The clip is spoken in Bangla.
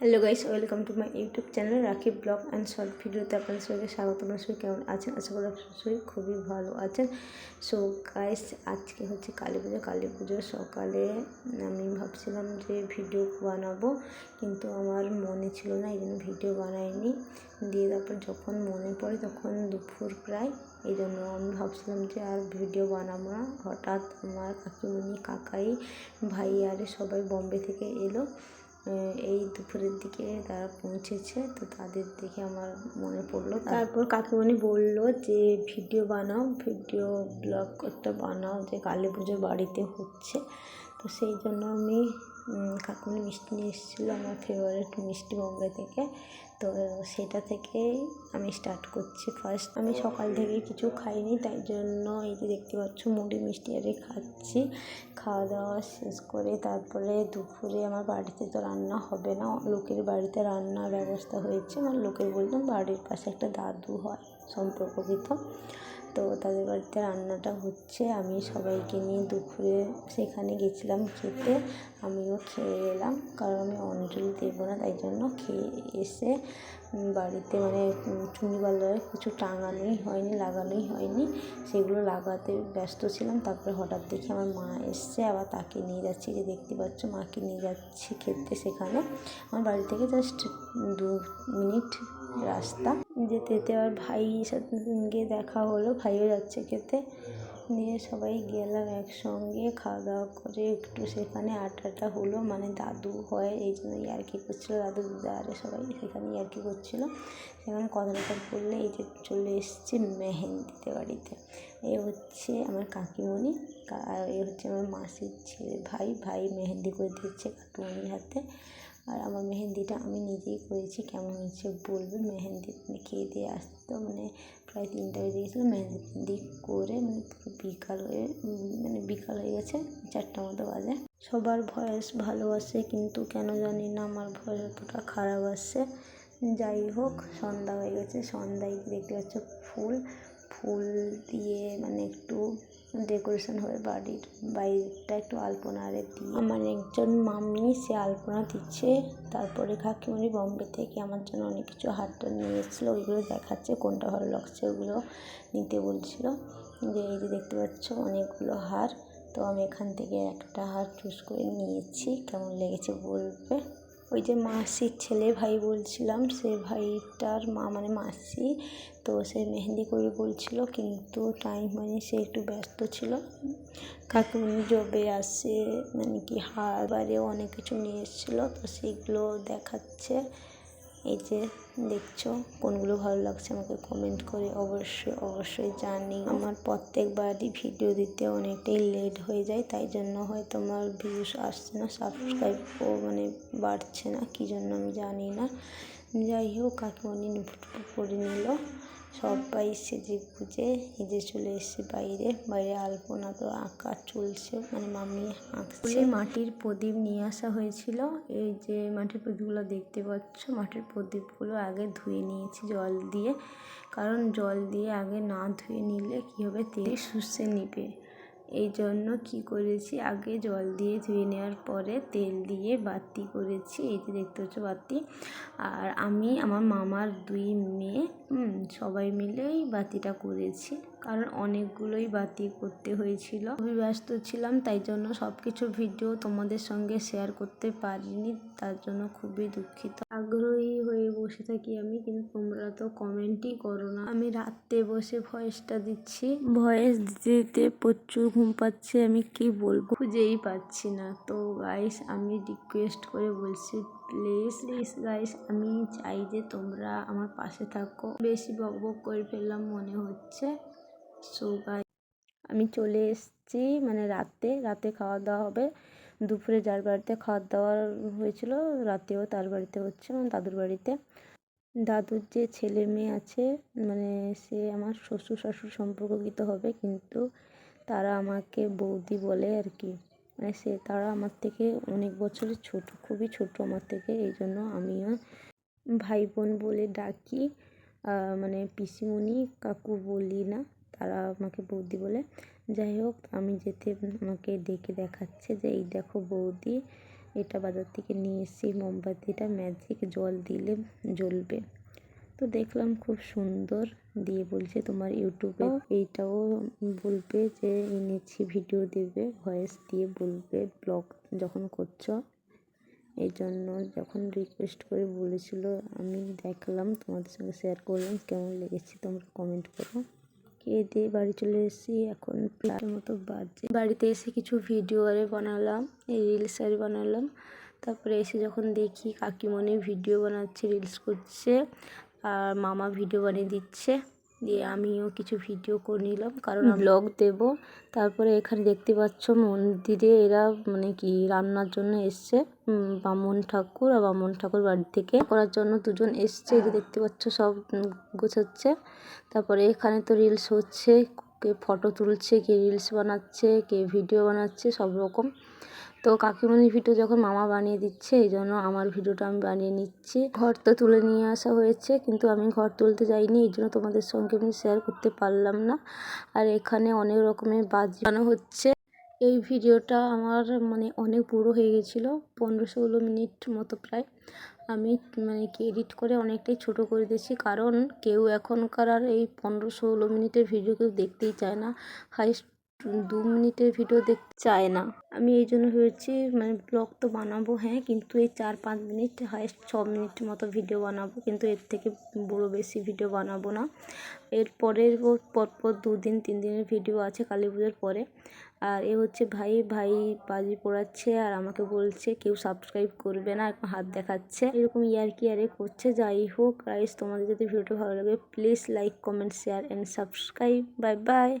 Hello guys welcome to my YouTube channel Rakhi vlog and short ভিডিওতে আপনার সবাইকে স্বাগত। সবাই কেমন আছেন? আশা করি আপনার খুবই ভালো আছেন। সো গাইস আজকে হচ্ছে কালী পুজো। কালী পুজোর সকালে আমি ভাবছিলাম যে ভিডিও বানাবো, কিন্তু আমার মনে ছিল না, এই জন্য ভিডিও বানাইনি। দিয়ে তারপর যখন মনে পড়ে তখন দুপুর প্রায়, এই জন্য আমি ভাবছিলাম যে আর ভিডিও বানাবো না। হঠাৎ আমার কাকিমণি, কাকাই, ভাই, আরে সবাই বম্বে থেকে এলো। এই দুপুরের দিকে তারা পৌঁছেছে। তো তাদের দেখে আমার মনে পড়ল তারপর কাকিমণি বলল যে, ভিডিও বানাও, ভিডিও ব্লগ একটা বানাও যে কালী পুজো বাড়িতে হচ্ছে। তো সেই জন্য আমি কাকিমণি মিষ্টি নিয়ে এসেছিল, আমার ফেভারিট মিষ্টি বম্বে থেকে। তো সেটা থেকেই আমি স্টার্ট করছি ফার্স্ট আমি সকাল থেকে কিছু খাইনি তাই জন্য এই যে দেখতে পাচ্ছ মুড়ি মিষ্টি আরে খাচ্ছি। খাওয়া দাওয়া শেষ করে তারপরে দুপুরে আমার বাড়িতে তো রান্না হবে না লোকের বাড়িতে রান্নার ব্যবস্থা হয়েছে। মানে লোকের বলতাম বাড়ির পাশে একটা দাদু হয়। সম্পর্ককৃত তো তাদের বাড়িতে রান্নাটা হচ্ছে, আমি সবাইকে নিয়ে দুপুরে সেখানে গেছিলাম খেতে, আমিও খেয়ে এলাম, কারণ আমি অঞ্জলি দেবো না, তাই জন্য খেয়ে এসে বাড়িতে মানে চুনি পাল্লারে কিছু টাঙানোই হয়নি, লাগানোই হয়নি, সেগুলো লাগাতে ব্যস্ত ছিলাম, তারপরে হঠাৎ দেখি আমার মা এসছে, আবার তাকে নিয়ে যাচ্ছি, যে দেখতে পাচ্ছ মাকে নিয়ে যাচ্ছি খেতে সেখানে। আমার বাড়ি থেকে জাস্ট দু মিনিট রাস্তা। যেতে যেতে আবার ভাই সঙ্গে দেখা হলো, ভাইও যাচ্ছে খেতে। নিয়ে সবাই গেলাম একসঙ্গে, খাওয়া দাওয়া করে একটু সেখানে আড্ডাটা হলো। মানে দাদু হয়, এই জন্য ইয়ার্কি করছিল। দাদু দিদারে সবাই সেখানে ইয়ার্কি করছিল। সেখানে কথা টথা বললে এই যে চলে এসেছি মেহেন্দিতে বাড়িতে। এ হচ্ছে আমার কাকিমণি আর এ হচ্ছে আমার মাসির ছেলে ভাই। ভাই মেহেন্দি করে দিচ্ছে কাকিমণির হাতে। আর আমার মেহেন্দিটা আমি নিজেই করেছি, কেমন হয়েছে বলবে? মেহেন্দি মানে খেয়ে দিয়ে আসতো মানে প্রায় তিনটা বেজে গেছিল, মেহেন্দি করে মানে পুরো বিকাল হয়ে মানে বিকাল হয়ে গেছে, চারটা মতো বাজে। সবার ভয়েস ভালো আসে, কিন্তু কেন জানি না আমার ভয়েস অতটা খারাপ আসছে যাই হোক, সন্ধ্যা হয়ে গেছে, সন্ধ্যায় দেখতে পাচ্ছ ফুল। ফুল দিয়ে মানে একটু ডেকোরেশন হবে বাড়ির বাইরেটা একটু আলপনা আরে দিয়ে। আমার একজন মাম্মি সে আলপনা দিচ্ছে। তারপরে কাকিমণি বম্বে থেকে আমার জন্য অনেক কিছু হারটা নিয়ে এসেছিল ওইগুলো দেখাচ্ছে, কোনটা ভালো লাগছে ওগুলো নিতে বলছিল। যে এই যে দেখতে পাচ্ছ, অনেকগুলো হার। তো আমি এখান থেকে একটা হার চুজ করে নিয়েছি। কেমন লেগেছে বলবে? ওই যে মাসির ছেলে ভাই বলছিলাম, সে ভাইটার মা মানে মাসি, তো সে মেহেন্দি করবে বলছিল, কিন্তু টাইম হয়নি সে একটু ব্যস্ত ছিল। কাকিমণি জবে আসে মানে কি হার বাড়িও অনেক কিছু নিয়ে এসেছিল, তো সেগুলো দেখাচ্ছে। এই যে দেখছ কোনগুলো ভালো লাগছে আমাকে কমেন্ট করে অবশ্যই অবশ্যই জানি। আমার প্রত্যেকবারই ভিডিও দিতে অনেকটাই লেট হয়ে যায়, তাই জন্য হয়তো আমার ভিউস আসছে না সাবস্ক্রাইব ও মানে বাড়ছে না, কী জন্য আমি জানি না। যাই হোক কাকিমনি নুপুটুপু করে নিল। সবাই সেজে গুজে হেজে চলে এসছে বাইরে। বাইরে আলপনা তো আঁকা চলছে মানে মামি আঁকছে। মাটির প্রদীপ নিয়ে আসা হয়েছিল। এই যে মাটির প্রদীপগুলো দেখতে পাচ্ছ, মাটির প্রদীপগুলো আগে ধুয়ে নিয়েছি জল দিয়ে। কারণ জল দিয়ে আগে না ধুয়ে নিলে কী হবে? তেল শুষে নিবে। এই জন্য কী করেছি? আগে জল দিয়ে ধুয়ে নেওয়ার পরে তেল দিয়ে বাতি করেছি। এই যে দেখতে হচ্ছে বাতি। আর আমি, আমার মামার দুই মেয়ে সবাই মিলেই বাতিটা করেছি। কারণ অনেকগুলোই বাতিল করতে হয়েছিল। খুবই ব্যস্ত ছিলাম, তাই জন্য সব কিছু ভিডিও তোমাদের সঙ্গে শেয়ার করতে পারিনি, তার জন্য খুবই দুঃখিত। আগ্রহী হয়ে বসে থাকি আমি, কিন্তু তোমরা তো কমেন্টই করো না। আমি রাত্রে বসে ভয়েসটা দিচ্ছি। ভয়েস দিতে দিতে প্রচুর ঘুম পাচ্ছে, আমি কি বলব? খুঁজেই পাচ্ছি না। তো গাইস আমি রিকোয়েস্ট করে বলছি প্লিজ প্লিজ গাইস আমি চাই যে তোমরা আমার পাশে থাকো। বেশি বক বক করে ফেললাম মনে হচ্ছে। সো গাই আমি চলে এসেছি মানে রাতে রাতে খাওয়া দাওয়া হবে। দুপুরে যার বাড়িতে খাওয়া দাওয়া হয়েছিল, রাতেও তার বাড়িতে হচ্ছে মানে দাদুর বাড়িতে। দাদুর যে ছেলে মেয়ে আছে মানে সে আমার শ্বশুর শাশুড়ি সম্পর্কিত হবে, কিন্তু তারা আমাকে বৌদি বলে আর কি। মানে সে, তারা আমার থেকে অনেক বছরের ছোট, খুবই ছোট আমার থেকে, এই জন্য আমিও ভাই বোন বলে ডাকি। মানে পিসিমণি কাকু বলি না। তারা আমাকে বৌদি বলে। যাই হোক, আমি যেতে আমাকে ডেকে দেখাচ্ছে যে, এই দেখো বৌদি, এটা বাজার থেকে নিয়ে এসেছি মোমবাতিটা ম্যাজিক জল দিলে জ্বলবে। তো দেখলাম খুব সুন্দর দিয়ে বলছে তোমার ইউটিউবে এইটাও বলবে যে এনেছি ভিডিও দেবে ভয়েস দিয়ে বলবে ব্লগ যখন করছ। এই জন্য যখন রিকোয়েস্ট করে বলেছিল, আমি দেখলাম তোমাদের সঙ্গে শেয়ার করলাম, কেমন লেগেছে তোমরা কমেন্ট করো। খেয়ে দিয়ে বাড়ি চলে এসেছি। এখন প্রায় মতো বাজে। বাড়িতে এসে কিছু ভিডিও আরে বানালাম, এই রিলস আরে বানালাম। তারপরে এসে যখন দেখি কাকিমণি ভিডিও বানাচ্ছে রিলস করছে, আর মামা ভিডিও বানিয়ে দিচ্ছে। দিয়ে আমিও কিছু ভিডিও করে নিলাম কারণ ব্লগ দেব। তারপরে এখানে দেখতে পাচ্ছ মন্দিরে এরা মানে কি রান্নার জন্য এসছে বামুন ঠাকুর আর বামুন ঠাকুর বাড়ি থেকে করার জন্য দুজন এসছে। যে দেখতে পাচ্ছ সব গোছাচ্ছে। তারপরে এখানে তো রিলস হচ্ছে কে ফটো তুলছে কে রিলস বানাচ্ছে কে ভিডিও বানাচ্ছে সব রকম। তো কাকিমণির ভিডিও যখন মামা বানিয়ে দিচ্ছে, এই জন্য আমার ভিডিওটা আমি বানিয়ে নিচ্ছি। ঘর তো তুলে নিয়ে আসা হয়েছে, কিন্তু আমি ঘর তুলতে যাইনি, এই জন্য তোমাদের সঙ্গে আমি শেয়ার করতে পারলাম না। আর এখানে অনেক রকমের বাজি বানানো হচ্ছে। এই ভিডিওটা আমার মানে অনেক পুরো হয়ে গেছিল পনেরো ষোলো মিনিট মতো প্রায়। আমি মানে কি এডিট করে অনেকটাই ছোট করে দিয়েছি, কারণ কেউ এখনকার আর এই পনেরো ষোলো মিনিটের ভিডিও কেউ দেখতেই চায় না। হাইস্ট দু মিনিটের ভিডিও দেখতে চায় না। আমি এই জন্য ভেবেছি মানে ব্লগ তো বানাবো হ্যাঁ কিন্তু এই চার পাঁচ মিনিট হায়েস্ট ছ মিনিট মতো ভিডিও বানাবো, কিন্তু এর থেকে বড় বেশি ভিডিও বানাবো না। এর পরের পরপর দুদিন তিন দিনের ভিডিও আছে কালী পুজোর পরে। আর এ হচ্ছে ভাই ভাই বাজি পড়াচ্ছে আর আমাকে বলছে, কেউ সাবস্ক্রাইব করবে না এখন হাত দেখাচ্ছে। এরকম ইয়ারকি আরে করছে, যাই হোক গাইস তোমাদের যদি ভিডিওটা ভালো লাগে please like comment share and subscribe bye bye